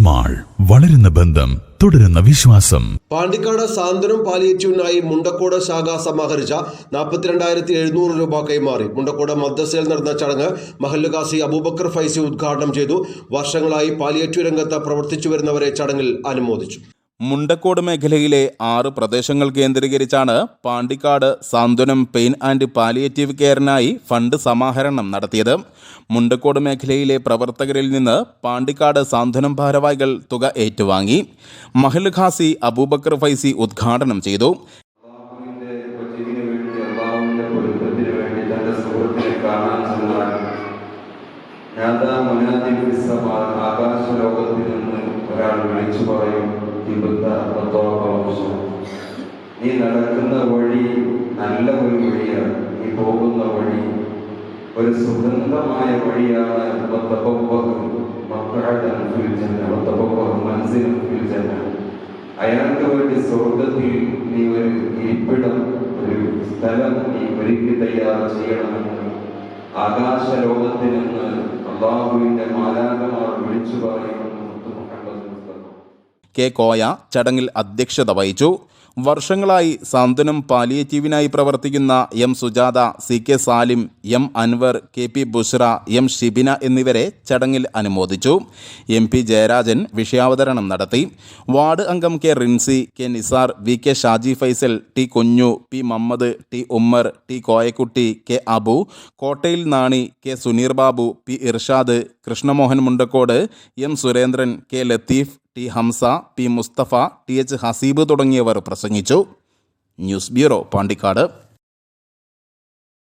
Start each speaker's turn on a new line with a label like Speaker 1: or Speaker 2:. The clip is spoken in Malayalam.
Speaker 1: മാൾ വളരുന്ന ബന്ധം തുടരുന്ന വിശ്വാസം.
Speaker 2: പാണ്ടിക്കാട് സാന്ത്വനം പാലിയേറ്റീവിനായി മുണ്ടക്കോട് ശാഖ സമാഹരിച്ച നാൽപ്പത്തിരണ്ടായിരത്തി എഴുന്നൂറ് രൂപ കൈമാറി. മുണ്ടക്കോട് മദ്രസയിൽ നടന്ന ചടങ്ങ് മഹല്ലുകാസി അബൂബക്കർ ഫൈസി ഉദ്ഘാടനം ചെയ്തു. വർഷങ്ങളായി പാലിയേറ്റീവ് രംഗത്ത് പ്രവർത്തിച്ചു വരുന്നവരെ ചടങ്ങിൽ അനുമോദിച്ചു.
Speaker 3: മുണ്ടക്കോട് മേഖലയിലെ ആറ് പ്രദേശങ്ങൾ കേന്ദ്രീകരിച്ചാണ് Pandikkad Santhwanam pain and palliative കെയറിനായി fund സമാഹരണം നടത്തിയത്. മുണ്ടക്കോട് മേഖലയിലെ പ്രവർത്തകരിൽ നിന്ന് പാണ്ടിക്കാട് സാന്ത്വനം ഭാരവാഹികൾ തുക ഏറ്റുവാങ്ങി. മഹൽ ഖാസി അബൂബക്കർ ഫൈസി ഉദ്ഘാടനം ചെയ്തു.
Speaker 4: അള്ളാഹുവിന്റെ നീ നടക്കുന്ന വഴി നല്ല ഒരു വഴിയാണ്. നീ പോകുന്ന വഴി ഒരു സുഗന്ധമായ വഴിയാണ്. അയാൾക്ക് വേണ്ടി സ്വർഗത്തിൽ നീ ഒരു ഇരിപ്പിടം ഒരു സ്ഥലം നീ ഒരുക്കി തയ്യാർ ചെയ്യണമെന്ന് ആകാശ ലോകത്തിൽ നിന്ന് അള്ളാഹുവിന്റെ മാലാകമാർ വിളിച്ചു മുസ്തഫ.
Speaker 3: കെ കോയ ചടങ്ങിൽ അധ്യക്ഷത വഹിച്ചു. വർഷങ്ങളായി സാന്ത്വനം പാലിയേറ്റീവിനായി പ്രവർത്തിക്കുന്ന M Sujatha C K Salim M Anwar K P Bushra M Shibina എന്നിവരെ ചടങ്ങിൽ അനുമോദിച്ചു. എം പി ജയരാജൻ വിഷയാവതരണം നടത്തി. വാർഡ് അംഗം K Rinsi K Nisar V K Shaji Faisal T Kunju P Mammad T Ummer T Koyakutty K Abu Kottayil Nani K Suneer Babu P Irshad Krishnamohan Mundakode M Surendran K Latheef T Hamza P Musthafa T H Haseeb തുടങ്ങിയവർ പ്രസംഗിച്ചു. News bureau Pandikkad.